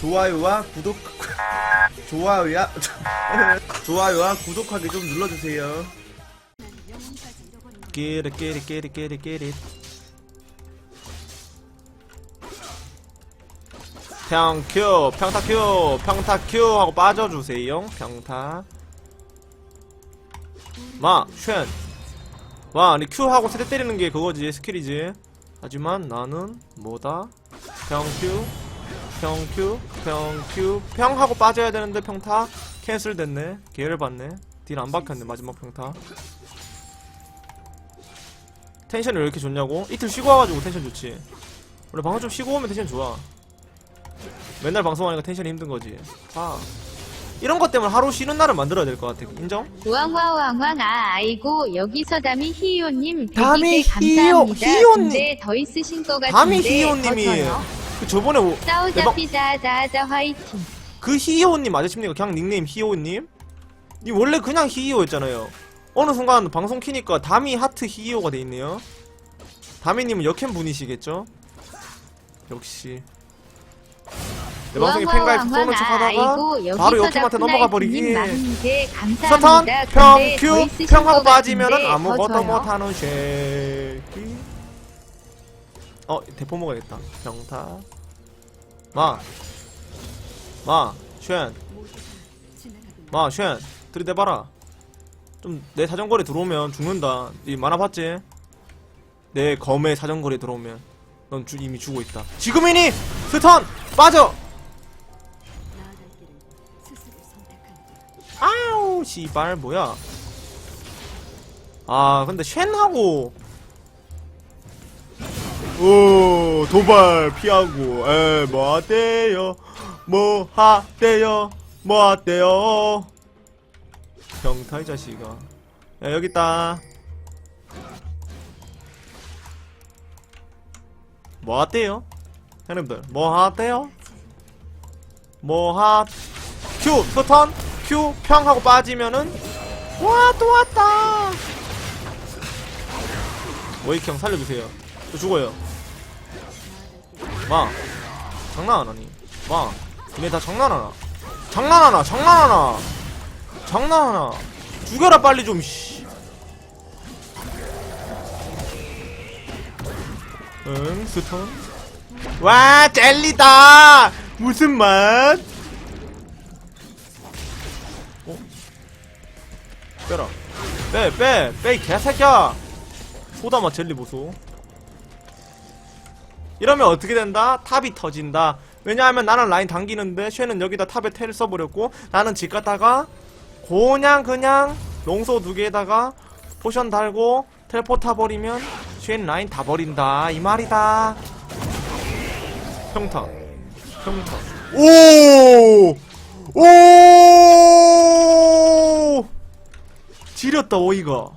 좋아요와 구독 좋아요야 좋아요와 구독하기 좀 눌러주세요. 끼리 끼리 끼리 끼리 끼리 평큐 평타 큐 평타 큐 하고 빠져주세요. 평타. 마쉔. 와 아니 큐 하고 세대 때리는 게 그거지 스킬이지. 하지만 나는 뭐다? 평큐 평큐 평큐 평 하고 빠져야 되는데 평타 캔슬 됐네 기회를 받네 딜 안 박혔네 마지막 평타 텐션이 왜 이렇게 좋냐고? 이틀 쉬고 와가지고 텐션 좋지. 원래 방송 좀 쉬고 오면 텐션 좋아. 맨날 방송하니까 텐션이 힘든 거지. 아. 이런 것 때문에 하루 쉬는 날을 만들어야 될 것 같아. 인정? 우왕와왕왕 아 아이고 여기서 담이 히요님 담이 100개 히요-. 히요님. 더 있으신 것 같은데 담이 히요님이. 그 저번에 오- 싸우자 대박- 피자자자 화이팅 그 히요님 맞으십니까? 그냥 닉네임 히요님? 이 원래 그냥 히요였잖아요. 어느 순간 방송 키니까 다미 하트 히요가 돼 있네요. 다미님은 역행 분이시겠죠? 역시. 내 방송에 팬가입 쏘는 척 하다가 바로 역행한테 넘어가 버리기. 감사합니다. 서턴 근데 평더큐 있으신 평하고 것 빠지면은 아무것도. 못하는 쉐기 어 대포 먹어야겠다 평타 마 마 쉔 마 쉔. 들이대봐라. 좀 내 사정거리 들어오면 죽는다. 이 만화 봤지? 내 검의 사정거리 들어오면 넌 주, 이미 죽어 있다. 지금이니 스턴 빠져! 아우 씨발 뭐야? 아 근데 쉔하고 오 도발 피하고 에 뭐 하대요? 뭐 하대요? 뭐 하대요? 병타 이 자식아. 야 여기 있다. 뭐 하대요? 형님들 뭐 하대요? 뭐하 큐 스턴 큐 평하고 빠지면은 와 또 왔다. 워이형 살려주세요. 저 죽어요 마. 장난 안 하니? 마. 니네 다 장난 하나? 장난 하나? 장난 하나? 장난 하나? 죽여라 빨리 좀 씨. 응 스턴 와 젤리다! 무슨 맛? 어? 빼라. 빼빼빼 개새끼야! 소다맛 젤리 보소 이러면 어떻게 된다? 탑이 터진다. 왜냐하면 나는 라인 당기는데 쉐는 여기다 탑에 텔 써버렸고 나는 집 갔다가 그냥 그냥 롱소 두 개에다가 포션 달고 텔포 타버리면 쉐는 라인 다 버린다. 이 말이다. 평타. 평타. 오! 오! 지렸다 오이가.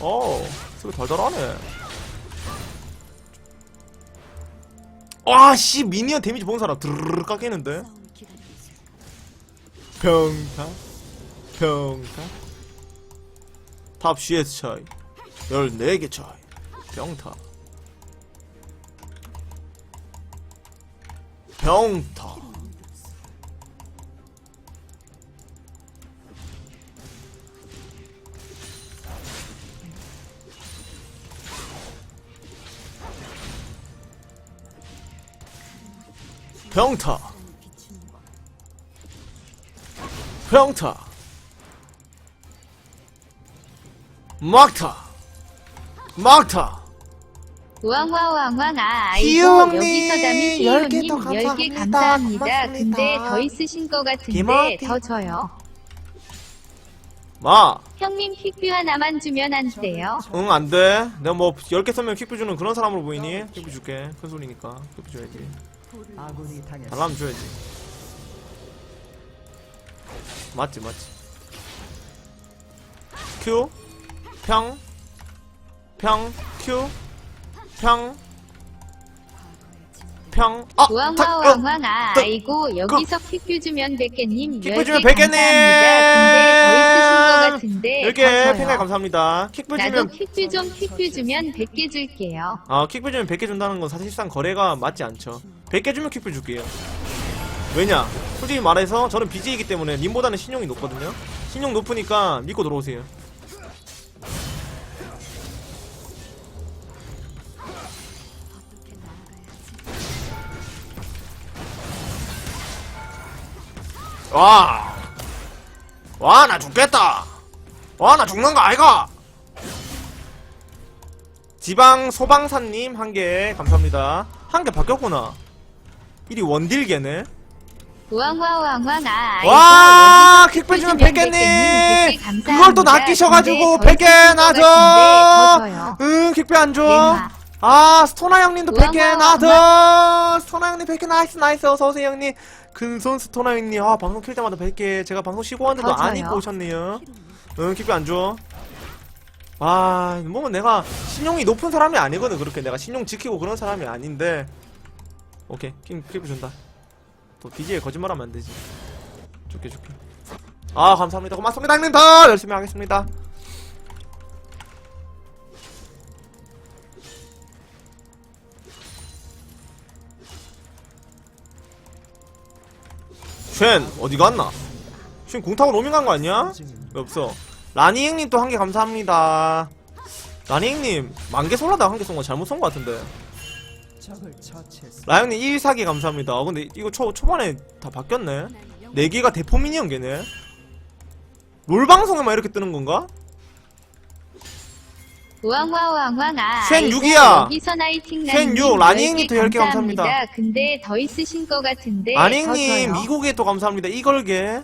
어 소리 달달하네 와씨 미니언 데미지 본 사람 드르르 깎이는데? 평타? 평타? 탑 CS 차이. 14개 차이. 평타. 평타 평타 평타 막타 막타 우왕와왕왕 아 아이고 여기서 담이 더 10개 감사합니다. 고맙습니다. 근데 더 있으신 것 같은데. 더 줘요. 마 형님 퀵뷰 하나만 주면 안 돼요? 응, 안 돼. 내가 뭐, 10개 쓰면 퀵뷰 주는 그런 사람으로 보이니? 퀵뷰 줄게. 큰 소리니까. 퀵뷰 줘야지. 달라면 줘야지. 맞지, 맞지. 큐, 평, 평, 큐, 평, 평, 아! 타- 어, 우왕와왕왕 아 그- 아이고 여기서 퀵뷰 주면 100개님 퀵뷰 10개 주면 100개 님! 감사합니다. 근데 더 있으신 것 같은데 10개, 더 줘요. 핑계 감사합니다. 나도 주면, 퀵뷰 좀 퀵뷰 주면 100개 줄게요. 아, 퀵뷰 주면 100개 준다는 건 사실상 거래가 맞지 않죠. 100개 주면 퀵뷰 줄게요. 왜냐? 솔직히 말해서 저는 BJ이기 때문에 님보다는 신용이 높거든요. 신용 높으니까 믿고 들어오세요. 와, 와, 나 죽겠다. 와, 나 죽는 거 아이가? 지방 소방사님 한 개 감사합니다. 한 개 바뀌었구나. 일이 원딜개네. 우왕와왕왕 아 와, 여기서 백개님! 그걸 또 낚이셔가지고 근데 100개 더나 있을 것 같은데 줘! 더 줘요. 응, 킥백 안 줘! nema. 아, 스토나 형님도 우와, 100개 우와, 나 줘! 스토나 형님 100개 나이스, 나이스. 어서오세요, 형님. 근손 스토나 형님. 아, 방송 킬 때마다 100개. 제가 방송 쉬고 왔는데도 더 안. 입고 오셨네요. 응, 킥백 안 줘. 아, 뭐 내가 신용이 높은 사람이 아니거든, 그렇게. 내가 신용 지키고 그런 사람이 아닌데. 오케이, 킹, 킥백 준다. 또 BJ에 거짓말하면 안 되지. 좋게 좋게. 아 감사합니다. 고맙습니다 형님 더 열심히 하겠습니다. 쉔 어디 갔나? 쉔 공타고 로밍 간 거 아니야? 왜 없어? 라니 형님 또 한 개 감사합니다. 라니 형님 만개 솔라다 한 개 쏜 거 잘못 쏜 거 같은데. 라형님 1사기 감사합니다. 아, 근데 이거 초, 초반에 다 바뀌었네. 4개가 대포 미니언 개네. 롤 방송에만 이렇게 뜨는 건가? 우왕와왕왕 아쉔 아이고, 육이야. 여기서 나이팅 쉔 육, 라니행님 또 10개 감사합니다. 근데 더 있으신 것 같은데 더 아닝님 줘요. 이곡에 또 감사합니다. 이걸개.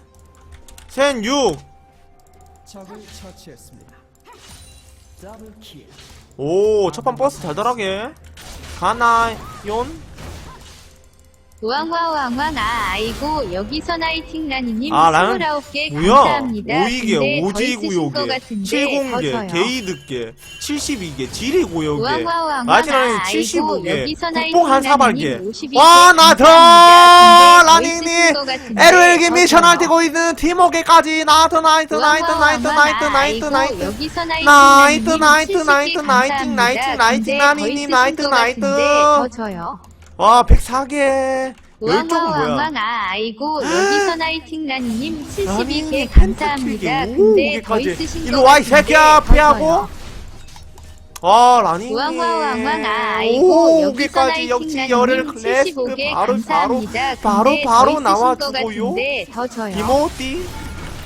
쉔 6. 적을 처치했습니다. 더블 킬. 오, 첫판 버스 달달하게. 가나yon? 우왕와왕왕 아 아이고 여기서 나이팅 라니님 아, 라는- 29개 뭐야? 감사합니다. 5위개, 근데 더 있으신 것 5지구요개, 같은데 더 70개, 줘요. 게이드개, 72개, 지리구요개. 우왕와왕왕 마지막에 아, 75개, 아이고, 여기서 국뽕 한 나이팅 사발개. 라니님 52개 와, 나 더! 감사합니다. 근데 더 라니님! 있으신 것 같은데 LLG 더 미션 할 줘요. 때고 있는 팀워크까지 나이트 나이트 나이트 나이트 나이트 나이트 나이트 여기서 나이트, 나이트 나이트, 나이트 나이트, 나이트, 나이트, 나이트, 나니님, 나이트, 나이트. 더 줘요. 와 104개 열쪽은 뭐야 우왕와왕왕 아 아이고 여기서 나이팅 라니님 72개 라니님 감사합니다. 근데 더. 있으신 일로 것와이 같은데 새끼야 더 피하고. 아 라니 우왕와왕왕 아 아이고 여기서 나이팅 역시 열혈 라니님 클래스 75개 바로 바로 감사합니다. 바로 근데 더 바로 있으신 나와주고요. 것 같은데 더 줘요. 디모띠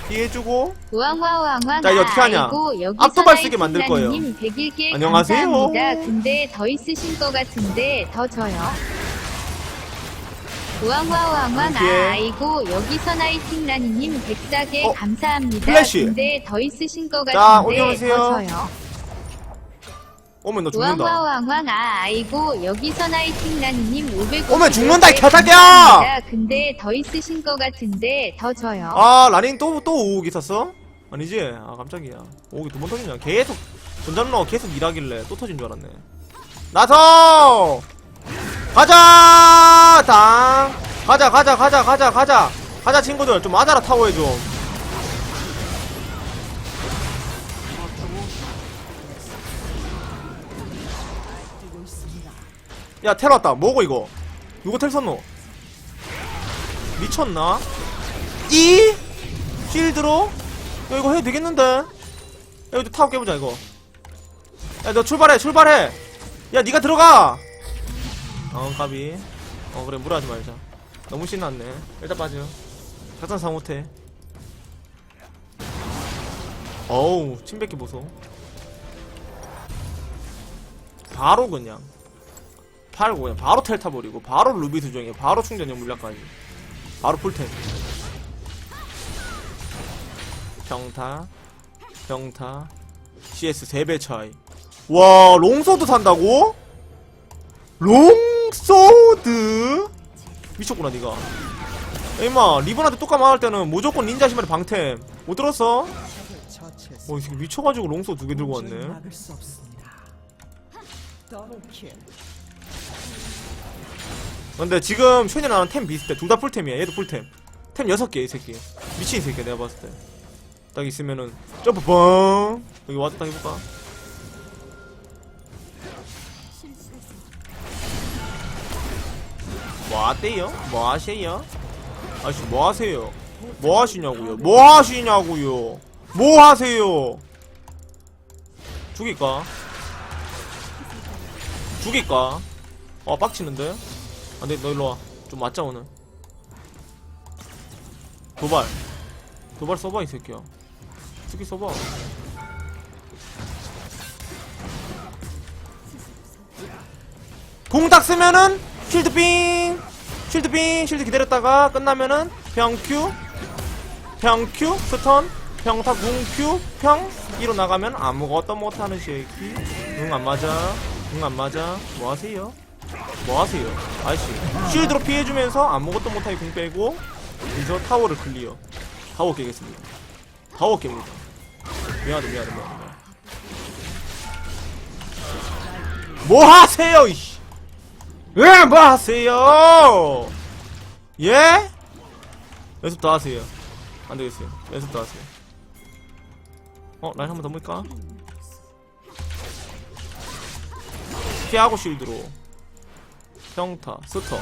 뒤해주고 우왕와왕왕 자, 이거 어떻게 하냐? 아이고 여기서 앞도발 쓰게 만들 거예요. 나이팅 라니님 101개 안녕하세요. 감사합니다. 근데 더 있으신 것 같은데 더 줘요. 우왕와왕왕. 아 아이고 여기서 나이팅 라니님 104개 어, 감사합니다. 플래시. 근데 더 있으신 것 자, 같은데 올려놓으세요. 더 줘요. 오면 너 죽는다 우왕와왕왕 아 아이고 여기서 나이팅 라니님 500개 오면 죽는다, 이 개새끼야! 근데 더 있으신 것 같은데 더 줘요. 아 라닌 또또 오옥 있었어? 아니지? 아 깜짝이야 오옥이 두 번 터지냐 계속 전장로 계속 일하길래 또 터진 줄 알았네 나서 가자 당 가자 가자 가자 가자 가자 가자 친구들 좀 맞아라 타워에 좀 야, 텔 왔다. 뭐고, 이거? 누구 텔 썼노? 미쳤나? 이? 쉴드로? 야, 이거 해도 되겠는데? 야, 이거 타워 깨보자, 이거. 야, 너 출발해, 출발해! 야, 니가 들어가! 어, 까비. 어, 그래, 무리하지 말자. 너무 신났네. 일단 빠져. 작전 상 못해. 어우, 침뱉기 보소. 바로 그냥. 팔고 그냥 바로 텔 타버리고 바로 루비 수정에 바로 충전용 물약까지 바로 풀템 평타 평타 CS 3배 차이 와 롱소드 산다고? 롱 소드? 미쳤구나 니가 야, 임마 리본한테 뚜까 맞을 때는 무조건 닌자 신발에 방템 못 들었어? 어, 이 새끼 미쳐가지고 롱소 두 개 들고 왔네. 근데 지금 쉔이랑 템 비슷해. 둘 다 풀템이야. 얘도 풀템. 템 6개, 이 새끼. 미친 이 새끼야, 내가 봤을 때. 딱 있으면은, 점프 뻥! 여기 딱 해볼까? 뭐 하대요? 뭐 하세요? 아저씨 뭐 하세요? 뭐 하시냐고요? 뭐 하시냐고요? 뭐 하세요? 죽일까? 죽일까? 아 빡치는데? 안돼 너 일로와 좀 맞자 오늘 도발 도발 써봐 이 새끼야 스킬 써봐 공딱 쓰면은 쉴드 빙 쉴드 빙 쉴드 기다렸다가 끝나면은 평큐 평큐 스턴 평타 궁큐 평 이로 나가면 아무것도 못하는 새끼 응안 맞아. 응 안 맞아. 뭐 하세요? 뭐 하세요? 아저씨. 쉴드로 피해주면서 아무것도 못하게 궁 빼고 여기서 타워를 클리어. 타워 깨겠습니다. 타워 깹니다. 미안하다 미안하다 미안하다. 뭐 하세요 이씨 왜뭐 하세요? 예? 연습 더 하세요. 안 되겠어요. 연습 더 하세요. 어 라인 한번 더 볼까? 피하고 쉴드로. 평타 스터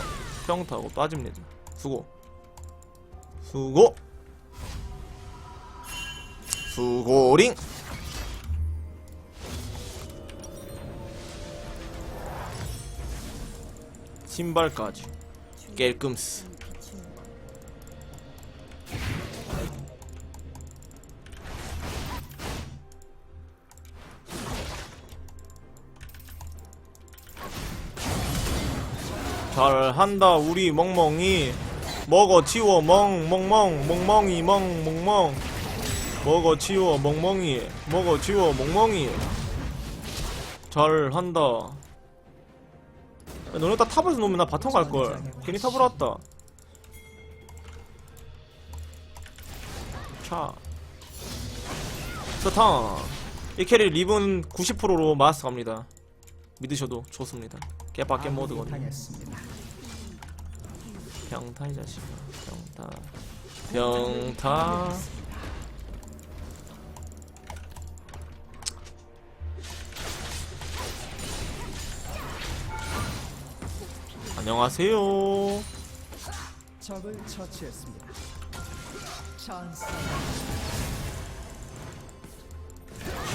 평타고 빠집니다 수고. 수고. 수고링 신발까지. 깰끔스. 잘한다 우리 멍멍이. 먹어 치워 멍 멍멍 멍멍이 멍 멍멍. 먹어 치워 멍멍이. 먹어 치워 멍멍이. 잘한다 야, 너네 다 탑에서 놓으면 나 바텀 갈걸. 괜히 탑으로 왔다. 차. 스턴 이 캐리 리븐 90%로 마스터 갑니다. 믿으셔도 좋습니다. 아군이 모드거든요. 병타 이 자식아. 병타 병타 안녕하세요. 적을 처치했습니다. 찬스.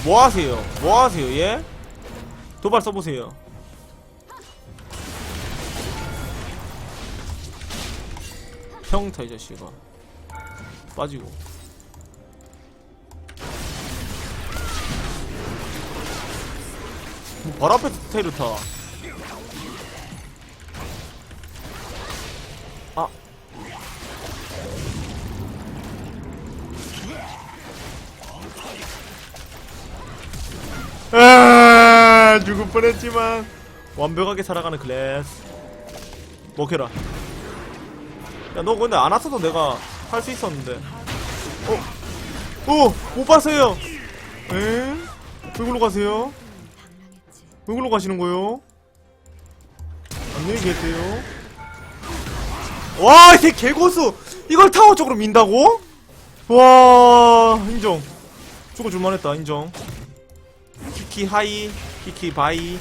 뭐 하세요? 뭐 하세요 예? 도발 써보세요. 평타 이 자식아. 빠지고. 뭐발 앞에 스테이를 타 아, 죽을 뻔했지만 완벽하게 살아가는 클래스 먹해라 야 너 근데 안 왔어도 내가 할 수 있었는데 어? 어? 못 봤어요 에? 왜 글로 가세요? 왜 글로 가시는 거요? 안녕히 계세요 와 이게 개고수 이걸 타워 쪽으로 민다고? 와 인정 죽어줄만 했다 인정 키키 하이 키키 바이.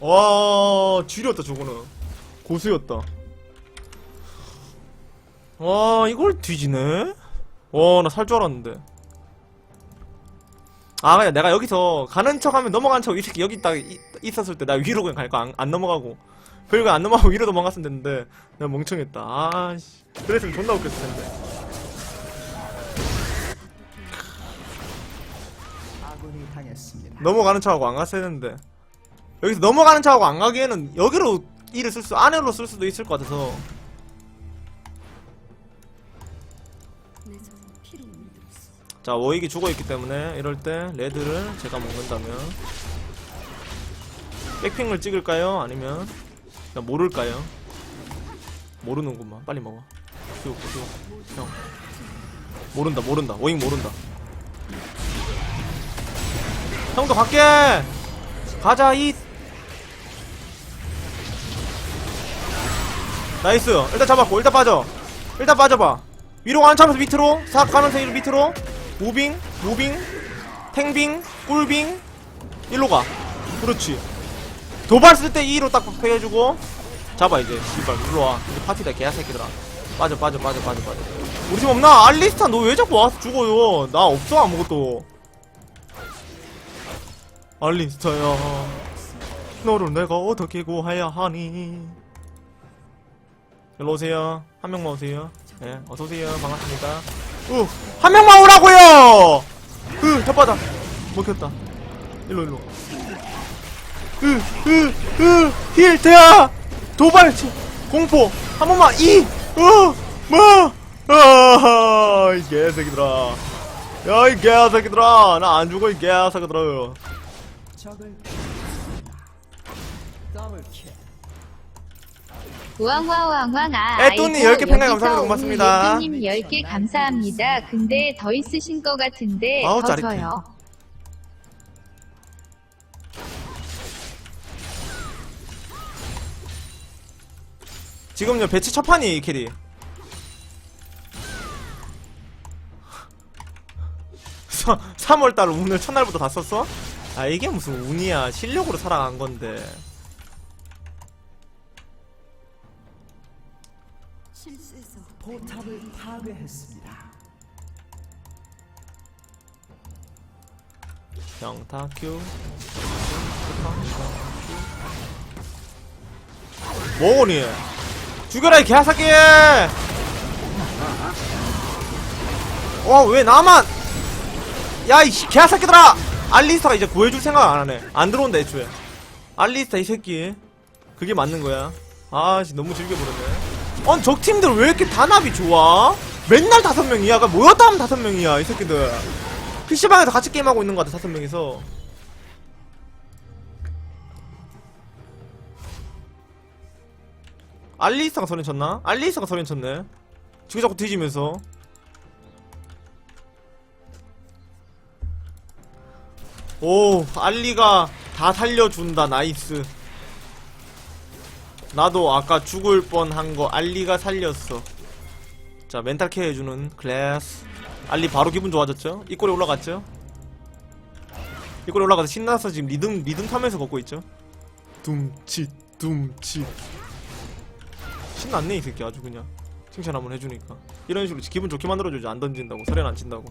와 지렸다 저거는. 고수였다. 와 이걸 뒤지네? 와 나 살 줄 알았는데. 아 그냥 내가 여기서 가는 척하면 넘어간 척이 새끼 여기 딱 이- 있었을 때 나 위로 그냥 갈거안 넘어가고. 별거 안 넘어가고 위로 도망갔으면 됐는데 내가 멍청했다. 아씨. 그랬으면 존나 웃겼을 텐데 당했습니다. 넘어가는 척하고 안 갔어야 했는데. 여기서 넘어가는 척하고 안 가기에는 여기로 일을 쓸 수, 안으로 쓸 수도 있을 것 같아서. 자 워익이 죽어있기 때문에 이럴 때 레드를 제가 먹는다면. 백핑을 찍을까요? 아니면 그냥 모를까요? 모르는구만. 빨리 먹어. 큐, 큐, 형. 모른다 모른다. 워익 모른다 형도 갈게 가자 이 나이스. 일단 잡았고 일단 빠져. 일단 빠져봐. 위로 안 차면서 밑으로. 싹 가는 사이로 밑으로. 무빙 무빙 탱빙 꿀빙. 일로 가. 그렇지. 도발 쓸 때 2로 딱 해주고. 잡아 이제. 씨발 일로 와. 이제 파티다 개새끼들아. 빠져 빠져 빠져 빠져 빠져. 우리 팀 없나? 알리스타 너 왜 자꾸 와서 죽어요? 나 없어 아무것도 알리스타야. 너를 내가 어떻게 구해야 하니? 일로 오세요. 한 명만 오세요. 예 어서 오세요. 반갑습니다. 우한 명만 오라고요! 으 혓바닥. 먹혔다. 일로 일로. 으으으 힐트야 도발치! 공포! 한 번만 이어뭐? 아, 이 개새끼들아. 야이 개새끼들아. 나 안 죽어 이 개새끼들아 적을 더블 킬. 우왕와왕왕아 애또님 10개 팽가 감사합니다. 고맙습니다. 님 10개 감사합니다 근데 더 있으신 것 같은데 아우, 더 짜릿해. 줘요 지금요 배치 첫 판이 이 캐리 3월달 운을 첫날부터 다 썼어? 아 이게 무슨 운이야. 실력으로 살아간 건데. 포탑을 파괴했습니다. 평타큐 뭐니. 죽여라 이 개새끼! 어왜 나만! 야이 개새끼들아 알리스타가 이제 구해줄 생각 안 하네. 안 들어온다 애초에. 알리스타 이 새끼. 그게 맞는 거야. 아 씨 너무 즐겨버렸네. 아니 적 팀들 왜 이렇게 단합이 좋아? 맨날 다섯 명이야? 그러니까 모였다 하면 다섯 명이야 이 새끼들. PC방에서 같이 게임하고 있는 것 같아 다섯 명이서. 알리스타가 소리 쳤나? 알리스타가 소리 쳤네. 지금 자꾸 뒤지면서 오 알리가 다 살려준다. 나이스. 나도 아까 죽을 뻔한 거 알리가 살렸어. 자 멘탈 케어 해주는 클래스. 알리 바로 기분 좋아졌죠? 이 꼴에 올라갔죠? 이 꼴에 올라가서 신나서 지금 리듬 리듬 타면서 걷고 있죠? 둠칫 둠칫. 신났네 이 새끼 아주 그냥. 칭찬 한번 해주니까. 이런 식으로 기분 좋게 만들어주지. 안 던진다고 설엔 안 친다고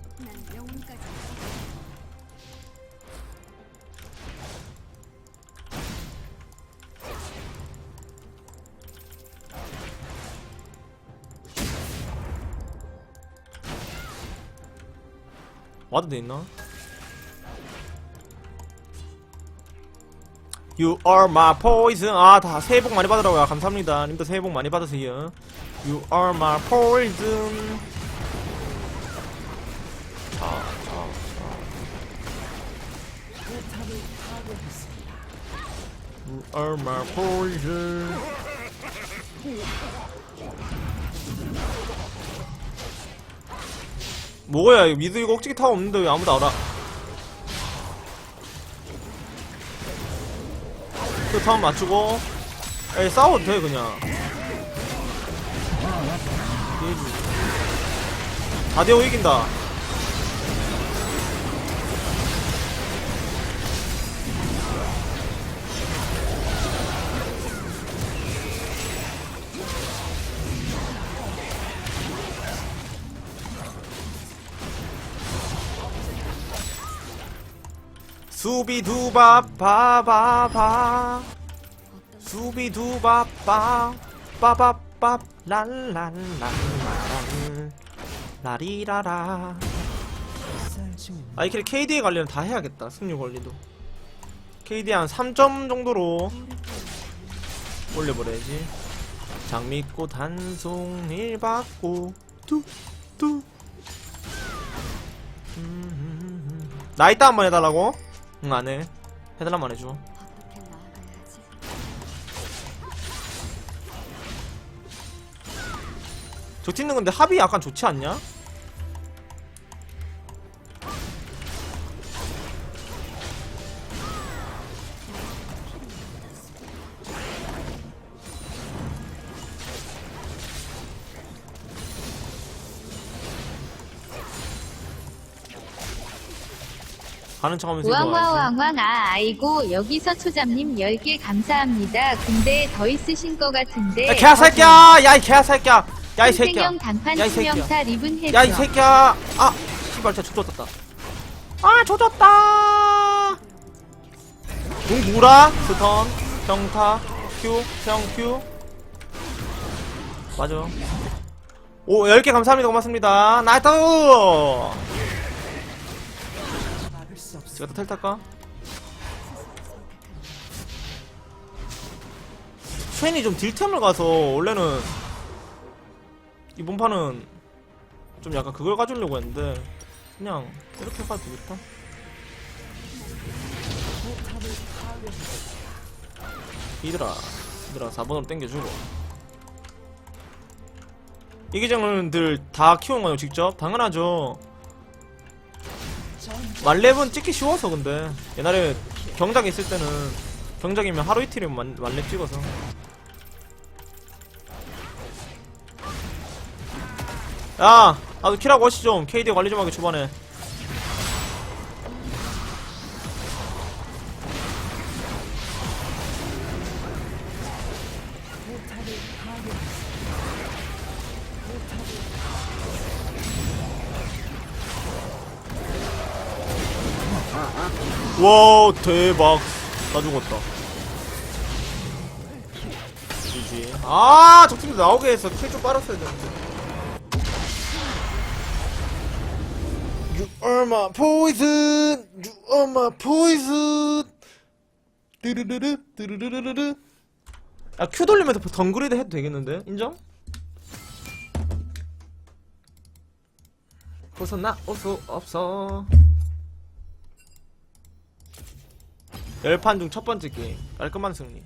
와도 돼 있나? You are my poison. 아, 다 새해 복 많이 받으라고요. 감사합니다. 님도 새해 복 많이 받으세요. You are my poison. 포탑을 파괴했습니다. 자. You are my poison. 뭐야, 이거 미드 이거 억지기 타워 없는데 왜 아무도 알아? 그 타워 맞추고, 에이, 싸워도 돼, 그냥. 이해지. 4대5 이긴다. 수비두밥 바바바. 수비두밥바 빠바밥 랄랄랄랄 라리라라. 쌀 중입니다. 아 이렇게 KD에 관리는 다 해야겠다 승률 관리도. KD 한 3점 정도로 올려버려야지. 장미꽃 한 송일 받고 뚜뚜 음, 나 이따 한번 해달라고? 응 안해 해달라면 해줘 저 팀는 근데 합이 약간 좋지 않냐? 가는 척 하면서 이거 와야지. 우왕와왕왕 아 아이고 여기서 초잡님 10개 감사합니다 근데 더 있으신 것 같은데 야 개새끼야! 야이 개새끼야! 야, 이 새끼야. 생형 단판 야, 이 새끼야. 투명타 리븐 해줘. 야이 새끼야 아 씨발 진짜 조졌다 아 조졌다 공구라 스턴 평타 큐 평큐 맞아 오 10개 감사합니다 고맙습니다 나이스. 제가 또텔 탈까? 쉔이 좀 딜템을 가서 원래는 이번 판은 좀 약간 그걸 가지려고 했는데 그냥 이렇게 가도 되겠다. 이들아 이들아 4번으로 땡겨주고 이기장들 다 키운 거예요 직접? 당연하죠 말렙은 찍기 쉬워서 근데. 옛날에 경작 있을 때는 경작이면 하루 이틀이면 만- 말렙 찍어서. 야 나도 키라고 하시 좀 KD 관리 좀 하게 초반에 와 대박. 다 죽었다. GG 아 적팀도 나오게 해서 킬 좀 빨았어야 되는데. You are my poison. You are my poison. 르르르르 르르르르르 야 Q 돌리면서 덩그리드 해도 되겠는데? 인정? 벗어나 올수 없어 열판 중 첫 번째 게임. 깔끔한 승리